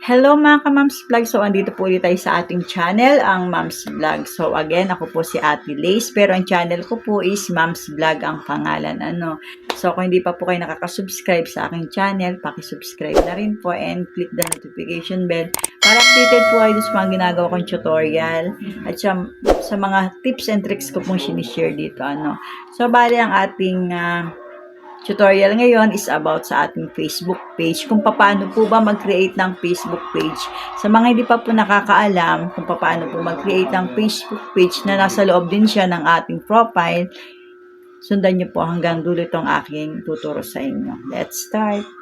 Hello mga ka-Mams Vlog. So, andito po ulit tayo sa ating channel, ang Mams Vlog. So, again, ako po si Ate Lace, pero ang channel ko po is Mams Vlog ang pangalan. Ano? So, kung hindi pa po kayo nakaka-subscribe sa aking channel, paki-subscribe na rin po and click the notification bell para updated po kayo sa mga ginagawa kong tutorial at sa, sa mga tips and tricks ko pong sinishare dito. Ano? So, bali ang ating ah, tutorial ngayon is about sa ating Facebook page. Kung paano po ba mag-create ng Facebook page. Sa mga hindi pa po nakakaalam kung paano po mag-create ng Facebook page na nasa loob din siya ng ating profile, sundan niyo po hanggang dulo itong aking tuturo sa inyo. Let's start!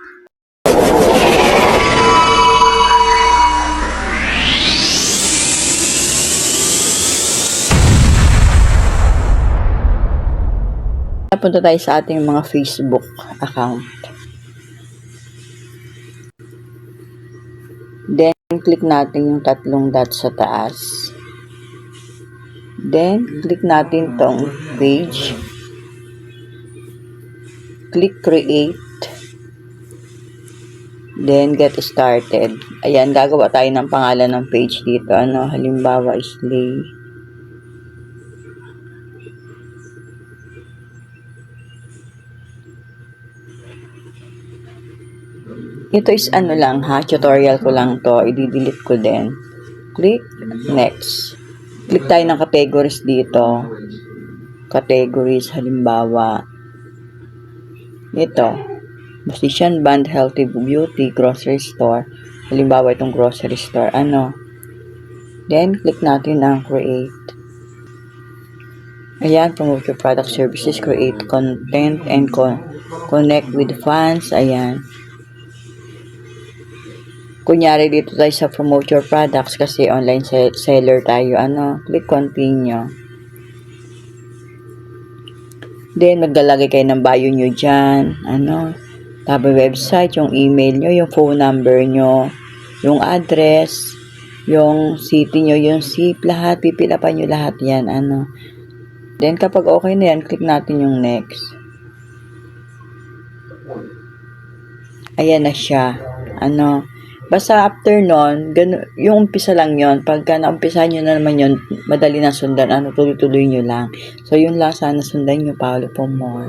Punta tayo sa ating mga Facebook account. Then, click natin yung tatlong dots sa taas. Then, click natin tong page. Click create. Then, get started. Ayan, gagawa tayo ng pangalan ng page dito. Ano, halimbawa, Slay. Ito is ano lang ha, tutorial ko lang to, i-delete ko din. Click next. Click tayo ng categories dito. Categories, halimbawa, ito, musician, band, healthy, beauty, grocery store. Halimbawa, itong grocery store, ano. Then, click natin ang create. Ayan, promote your product services, create content, and con connect with fans. Ayan. Kunyari dito tayo sa promote your products kasi online se- seller tayo. Ano, click continue. Then, maglalagay kayo ng bio nyo dyan. Ano, tapos website, yung email nyo, yung phone number nyo, yung address, yung city nyo, yung zip, lahat, pipila pa nyo lahat yan. Ano. Then, kapag okay na yan, click natin yung next. Ayan na siya. Ano, Basta after nun, gano, yung umpisa lang yon Pagka naumpisa nyo na naman yon madali na sundan. Ano, tuloy-tuloy nyo lang. So, yun lang. Sana sundan nyo, Paolo, for more.